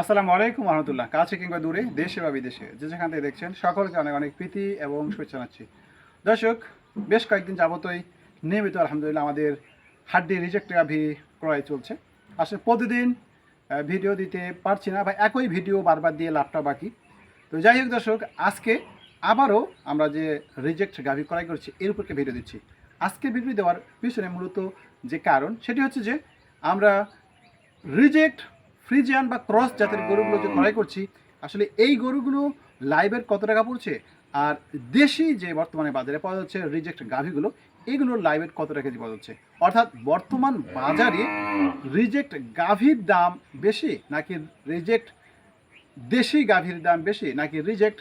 আসসালামু আলাইকুম রহমতুল্লাহ। কাছে কিংবা দূরে, দেশে বা বিদেশে, যে যেখান থেকে দেখছেন, সকলকে অনেক অনেক প্রীতি এবং শুভেচ্ছা জানাচ্ছি। দর্শক, বেশ কয়েকদিন যাবতই নিয়মিত আলহামদুলিল্লাহ আমাদের হাড্ডি রিজেক্ট গাভি ক্রয় চলছে। আসলে প্রতিদিন ভিডিও দিতে পারছি না, বা একই ভিডিও বারবার দিয়ে লাভটা বাকি। তো যাই হোক দর্শক, আজকে আবারও আমরা যে রিজেক্ট গাভি ক্রয় করছি, এর উপরকে ভিডিও দিচ্ছি। আজকে ভিডিও দেওয়ার পিছনে মূলত যে কারণ, সেটি হচ্ছে যে আমরা রিজেক্ট ফ্রিজিয়ান বা ক্রস জাতের গরুগুলো যে ক্রয় করছি, আসলে এই গরুগুলো লাইভের কত টাকা পড়ছে? আর দেশি যে বর্তমানে বাজারে পাওয়া যাচ্ছে রিজেক্ট গাভিগুলো, এগুলোর লাইভের কত টাকা কেজি পাওয়া যাচ্ছে? অর্থাৎ বর্তমান বাজারে রিজেক্ট গাভির দাম বেশি নাকি রিজেক্ট দেশি গাভীর দাম বেশি নাকি রিজেক্ট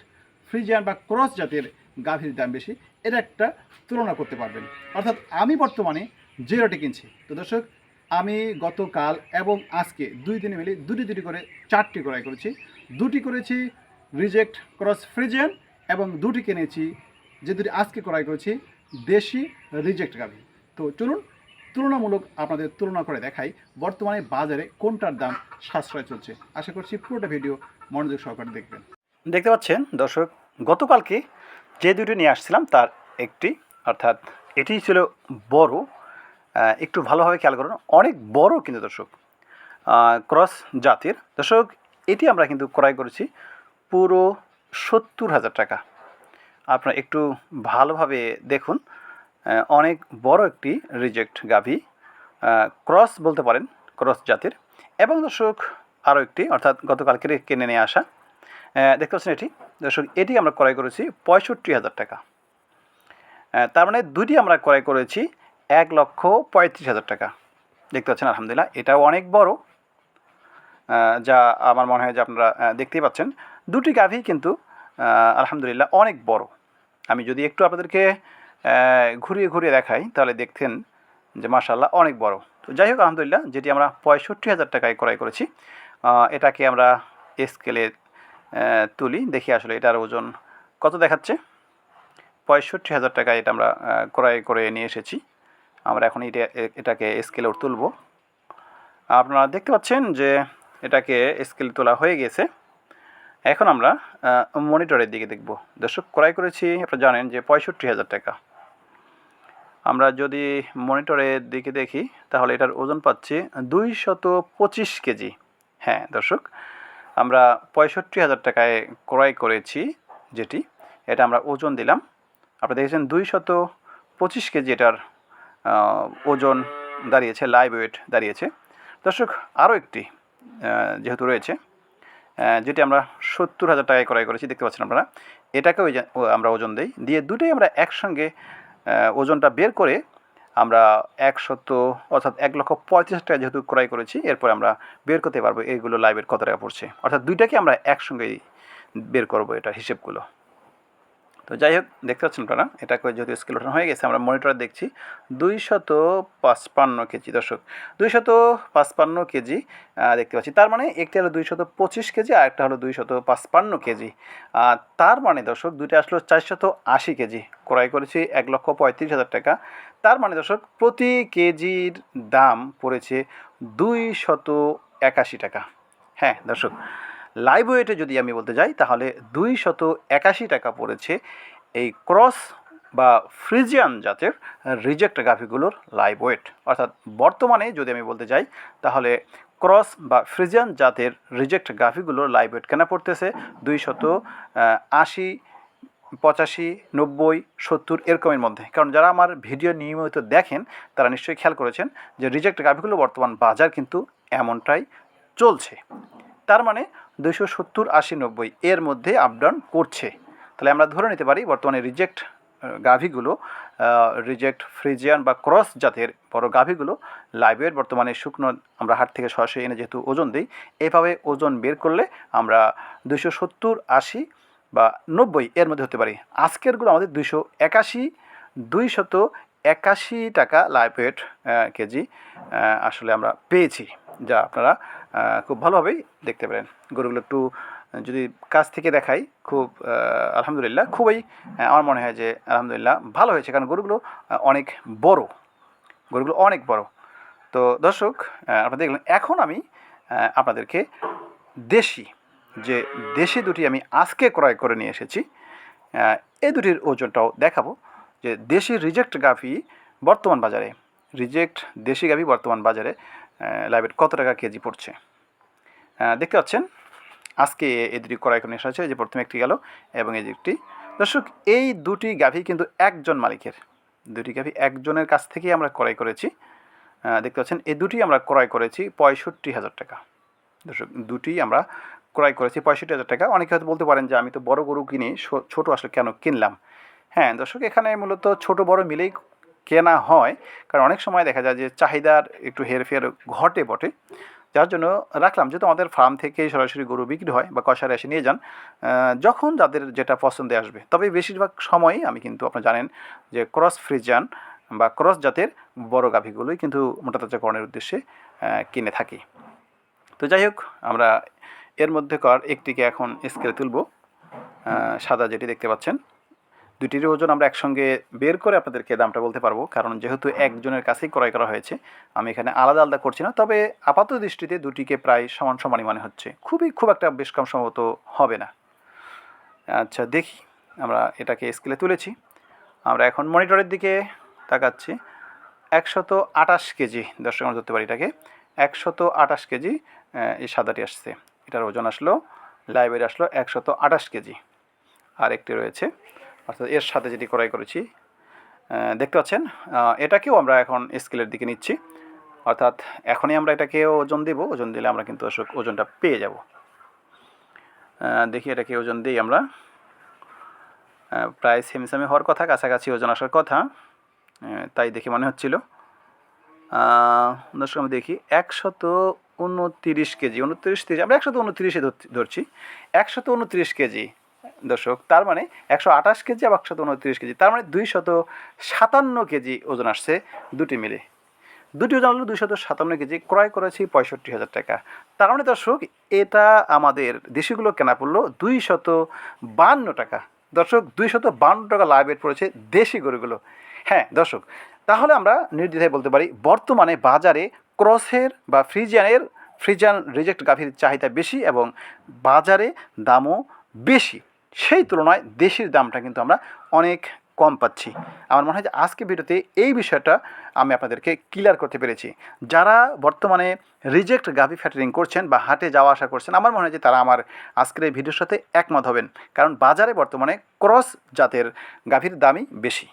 ফ্রিজিয়ান বা ক্রস জাতের গাভীর দাম বেশি? এটা একটা তুলনা করতে পারবেন। অর্থাৎ আমি বর্তমানে যে কিনছি। তো দর্শক আমি গতকাল এবং আজকে দুই দিনে মিলে দুটি দুটি করে, চারটি ক্রয় করেছি। দুটি করেছি রিজেক্ট ক্রস ফ্রিজিয়ান এবং দুটি কিনেছি, যে দুটি আজকে ক্রয় করেছি দেশি রিজেক্ট গাভী। তো চলুন, তুলনামূলক আপনাদের তুলনা করে দেখাই, বর্তমানে বাজারে কোনটার দাম সাশ্রয় চলছে। আশা করছি পুরোটা ভিডিও মনোযোগ সহকারে দেখবেন। দেখতে পাচ্ছেন দর্শক, গতকালকে যে দুটি নিয়ে আসছিলাম তার একটি, অর্থাৎ এটি ছিল বড় একটু ভালোভাবে খেয়াল করুন, অনেক বড় কিন্তু দর্শক ক্রস জাতের। দর্শক, এটি আমরা কিন্তু ক্রয় করেছি পুরো সত্তর হাজার টাকা। আপনারা একটু ভালোভাবে দেখুন অনেক বড় একটি রিজেক্ট গাভি ক্রস বলতে পারেন, ক্রস জাতির। এবং দর্শক, আরও একটি, অর্থাৎ গতকালকে কিনে নিয়ে আসা দেখতে পাচ্ছেন এটি? দর্শক, এটি আমরা ক্রয় করেছি পঁয়ষট্টি হাজার টাকা। তার মানে দুটি আমরা ক্রয় করেছি এক লক্ষ পঁয়ত্রিশ হাজার টাকা। দেখতে পাচ্ছেন, আলহামদুলিল্লাহ, এটাও অনেক বড় যা আমার মনে হয় যে আপনারা দেখতেই পাচ্ছেন। দুটি গাভী কিন্তু আলহামদুলিল্লাহ অনেক বড়। আমি যদি একটু আপনাদেরকে ঘুরিয়ে ঘুরিয়ে দেখাই, তাহলে দেখতেন যে মাশাল্লাহ অনেক বড়। তো যাই হোক, আলহামদুলিল্লাহ, যেটি আমরা পঁয়ষট্টি হাজার টাকায় ক্রয় করেছি এটাকে আমরা স্কেলে তুলি, দেখি আসলে এটার ওজন কত দেখাচ্ছে। পঁয়ষট্টি হাজার টাকায় এটা আমরা ক্রয় করে নিয়ে এসেছি। আমরা এখন এটা এটাকে স্কেলে তুলব। আপনারা দেখতে পাচ্ছেন যে এটাকে স্কেল তোলা হয়ে গেছে। এখন আমরা মনিটরের দিকে দেখব। দর্শক, ক্রয় করেছি, আপনারা জানেন যে পঁয়ষট্টি হাজার টাকা। আমরা যদি মনিটরের দিকে দেখি, তাহলে এটার ওজন পাচ্ছি দুইশত পঁচিশ কেজি। হ্যাঁ দর্শক, আমরা পঁয়ষট্টি হাজার টাকায় ক্রয় করেছি যেটি, এটা আমরা ওজন দিলাম। আপনারা দেখেছেন দুইশত পঁচিশ কেজি এটার ওজন দাঁড়িয়েছে লাইভ ওয়েট দাঁড়িয়েছে। দর্শক, আরও একটি যেহেতু রয়েছে যেটি আমরা সত্তর হাজার টাকায় ক্রয় করেছি, দেখতে পাচ্ছেন আপনারা। এটাকেও আমরা ওজন দিই। দিয়ে দুটোই আমরা একসঙ্গে ওজনটা বের করে আমরা একশত, অর্থাৎ এক লক্ষ পঁয়ত্রিশ টাকা যেহেতু ক্রয় করেছি, এরপর আমরা বের করতে পারব এইগুলো লাইভের কত টাকা পড়ছে। অর্থাৎ দুইটাকে আমরা একসঙ্গেই বের করব এটা হিসেবগুলো। তো যাই হোক দেখতে পাচ্ছেন আপনারা এটাকে যেহেতু স্কেল ওঠানো হয়ে গেছে, আমরা মনিটরে দেখছি দুইশত পাঁচপান্ন কেজি। দর্শক, দুইশত পাঁচপান্ন কেজি দেখতে পাচ্ছি। তার মানে একটি হলো দুইশত পঁচিশ কেজি, আর একটা হলো দুইশত পাঁচপান্ন কেজি। আর তার মানে দর্শক, দুইটা আসলো চারশত আশি কেজি। ক্রয় করেছি এক লক্ষ পঁয়ত্রিশ হাজার টাকা। তার মানে দর্শক, প্রতি কেজির দাম পড়েছে দুইশত একাশি টাকা। হ্যাঁ দর্শক লাইভ ওয়েটে যদি আমি বলতে যাই, তাহলে দুই শত একাশি টাকা পড়েছে এই ক্রস বা ফ্রিজিয়ান জাতের রিজেক্ট গাভিগুলোর লাইভ ওয়েট অর্থাৎ বর্তমানে যদি আমি বলতে যাই, তাহলে ক্রস বা ফ্রিজিয়ান জাতের রিজেক্ট গাভিগুলোর লাইভ ওয়েট কেনা পড়তেছে? দুই শত আশি, পঁচাশি, নব্বই, সত্তর এরকমের মধ্যে। কারণ যারা আমার ভিডিও নিয়মিত দেখেন, তারা নিশ্চয়ই খেয়াল করেছেন যে রিজেক্ট গাভিগুলো বর্তমান বাজার কিন্তু এমনটাই চলছে। তার মানে দুইশো সত্তর আশি নব্বই এর মধ্যে আপ ডাউন করছে। তাহলে আমরা ধরে নিতে পারি বর্তমানে রিজেক্ট গাভিগুলো রিজেক্ট ফ্রিজিয়ান বা ক্রস জাতের বড় গাভিগুলো লাইভের বর্তমানে শুকনো আমরা হাট থেকে সরাসরি এনে যেহেতু ওজন দিই, এভাবে ওজন বের করলে আমরা দুইশো সত্তর আশি বা নব্বই এর মধ্যে হতে পারি। আজকেরগুলো আমাদের দুইশো একাশি, দুইশত একাশি টাকা লাইভ ওয়েট কেজি আসলে আমরা পেয়েছি। যা আপনারা খুব ভালোভাবেই দেখতে পারেন। গরুগুলো একটু যদি কাছ থেকে দেখাই, খুব আলহামদুলিল্লাহ, খুবই আমার মনে হয় যে আলহামদুলিল্লাহ ভালো হয়েছে। কারণ গরুগুলো অনেক বড়। গরুগুলো অনেক বড়। তো দর্শক আপনারা দেখলেন, এখন আমি আপনাদেরকে দেশি, যে দেশি দুটি আমি আজকে ক্রয় করে নিয়ে এসেছি এই দুটির ওজনটাও দেখাবো। যে দেশি রিজেক্ট গাভি বর্তমান বাজারে, রিজেক্ট দেশি গাভি বর্তমান বাজারে লাইভেট কত টাকা কেজি পড়ছে? দেখতে পাচ্ছেন, আজকে এই দুটি ক্রয় করে নিয়ে এসেছে যে প্রথমে একটি গেল এবং এই যে একটি। দর্শক, এই দুটি গাভি কিন্তু একজন মালিকের। দুটি গাভি একজনের কাছ থেকেই আমরা ক্রয় করেছি। দেখতে পাচ্ছেন, এই দুটি আমরা ক্রয় করেছি পঁয়ষট্টি হাজার টাকা। দর্শক, দুটি আমরা ক্রয় করেছি পঁয়ষট্টি হাজার টাকা। অনেকে হয়তো বলতে পারেন যে, আমি তো বড় গরু কিনি ছোট আসলে কেন কিনলাম? হ্যাঁ দর্শক, এখানে মূলত ছোট বড় মিলেই কেনা হয়, কারণ অনেক সময় দেখা যায় যে চাহিদার একটু হেরফের ঘটে বটে। যার জন্য রাখলাম যেহেতু আমাদের ফার্ম থেকে সরাসরি গরু বিক্রি হয় বা কষারে এসে নিয়ে যান যখন যাদের যেটা পছন্দে আসবে। তবে বেশিরভাগ সময়ই আমি কিন্তু আপনারা জানেন যে ক্রস ফ্রিজান বা ক্রস জাতের বড় গাভীগুলোই কিন্তু মোটাতাজাকরণের উদ্দেশ্যে কিনে থাকি। তো যাই হোক, আমরা এর মধ্যে কর একটিকে এখন স্কেলে তুলব। সাদা যেটি দেখতে পাচ্ছেন। দুটির ওজন আমরা একসঙ্গে বের করে আপনাদেরকে দামটা বলতে পারব কারণ যেহেতু একজনের কাছেই ক্রয় করা হয়েছে আমি এখানে আলাদা আলাদা করছি না। তবে আপাত দৃষ্টিতে দুটিকে প্রায় সমান সমানই মনে হচ্ছে। খুবই খুব একটা বেশ কম সম্ভবত হবে না। আচ্ছা দেখি। আমরা এটাকে স্কেলে তুলেছি। আমরা এখন মনিটরের দিকে তাকাচ্ছি। একশত আটাশ কেজি দর্শক আমরা ধরতে পারি এটাকে। একশত আটাশ কেজি এই সাদাটি আসছে। এটার ওজন আসলো লাইব্রেরি আসলো একশত আটাশ কেজি। আর একটি রয়েছে। অর্থাৎ এর সাথে যেটি ক্রয় করেছি দেখতে পাচ্ছেন এটাকেও আমরা এখন স্কেলের দিকে নিচ্ছি। অর্থাৎ এখনই আমরা এটাকে ওজন দেব, ওজন দিলে আমরা কিন্তু ওজনটা পেয়ে যাব। দেখি এটাকে ওজন দিই আমরা। প্রায় সেমিসামি হওয়ার কথা, কাছাকাছি ওজন আসার কথা তাই দেখে মনে হচ্ছিল। দর্শক আমি দেখি একশত উনত্রিশ কেজি, উনত্রিশ তিরিশ আমরা একশত উনত্রিশে ধরছি, একশত উনত্রিশ কেজি। দর্শক, তার মানে একশো আঠাশ কেজি আর একশত উনত্রিশ কেজি, তার মানে দুইশত সাতান্ন কেজি ওজন আসছে দুটি মিলে। দুটি ওজন হলো দুইশত সাতান্ন কেজি, ক্রয় করেছি পঁয়ষট্টি হাজার টাকা। তার মানে দর্শক, এটা আমাদের দেশিগুলো কেনা পড়ল দুইশত বান্ন টাকা। দর্শক, দুইশত বান্ন টাকা লাভের পড়েছে দেশি গরুগুলো। হ্যাঁ দর্শক, তাহলে আমরা নির্দ্বিধায় বলতে পারি, বর্তমানে বাজারে ক্রসের বা ফ্রিজিয়ানের, ফ্রিজিয়ান রিজেক্ট গাভীর চাহিদা বেশি এবং বাজারে দামও বেশি। সেই তুলনায় দেশির দামটা কিন্তু আমরা অনেক কম পাচ্ছি। আমার মনে হয় যে আজকে ভিডিওতে এই বিষয়টা আমি আপনাদেরকে ক্লিয়ার করতে পেরেছি। যারা বর্তমানে রিজেক্ট গাভি ফ্যাটারিং করছেন বা হাটে যাওয়া আসা করছেন, আমার মনে হয় যে তারা আমার আজকের এই ভিডিওর সাথে একমত হবেন। কারণ বাজারে বর্তমানে ক্রস জাতের গাভীর দামই বেশি।